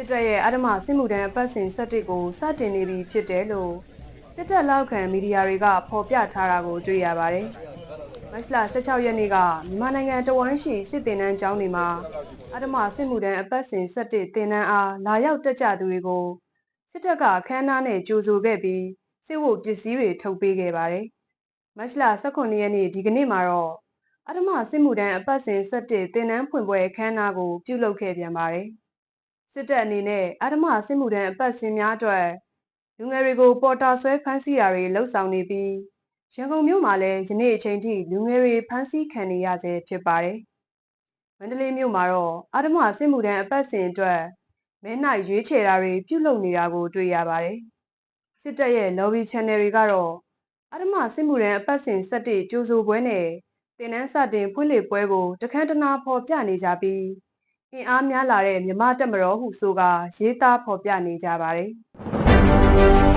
စစ်တပ်ရဲ့အဓမ္မစစ်မှုထမ်းအပတ်စဉ်17ကိုစတင်နေပြီဖြစ်တယ်လို့စစ်တပ်လောက်ခံမီဒီယာတွေကဖော်ပြထားတာကိုတွေ့ရပါတယ်။မတ်လ16ရက်နေ့ကမြန်မာနိုင်ငံတဝန်းရှိစစ်တင်နန်းကျောင်းတွေမှာအဓမ္မစစ်မှုထမ်းအပတ်စဉ်17တင်နန်းအားလာရောက်တက်ကြသူတွေကိုစစ်တပ်ကခန်းနားနဲ့ကြိုဆိုခဲ့ပြီးစစ်ဝတ်ပစ္စည်းတွေထုတ်ပေးခဲ့ပါတယ်။မတ်လ18ရက်နေ့ဒီကနေ့မှာတော့အဓမ္မစစ်မှုထမ်းအပတ်စဉ်17တင်နန်းဖွင့်ပွဲအခမ်းအနားကိုပြုလုပ်ခဲ့ပြန်ပါတယ်။ စစ်တပ်အနေနဲ့အဓမ္မစစ်မှုထမ်းအပတ်စဉ်များအတွက်လူငယ်တွေကိုပေါ်တာဆွဲဖမ်းဆီးတာတွေလှုပ်ဆောင်နေပြီးရန်ကုန်မြို့မှာလည်းယနေ့အချိန်ထိလူငယ်တွေဖမ်းဆီးခံနေရဆဲဖြစ်ပါတယ်။မန္တလေးမြို့မှာတော့အဓမ္မစစ်မှုထမ်းအပတ်စဉ်အတွက်မဲနိုင်ရွေးချယ်တာတွေပြုလုပ်နေတာကိုတွေ့ရပါတယ်။စစ်တပ်ရဲ့ lobby channel တွေကတော့အဓမ္မစစ်မှုထမ်းအပတ်စဉ်17ကြိုးဆိုပွဲနဲ့တင်နန်းစတင်ဖွင့်လှစ်ပွဲကိုတခမ်းတနာဖော်ပြနေကြပြီး အင်အားများလာတဲ့မြမတက်မတော်ဟုဆိုကရေးသားဖော်ပြနေကြပါတယ်။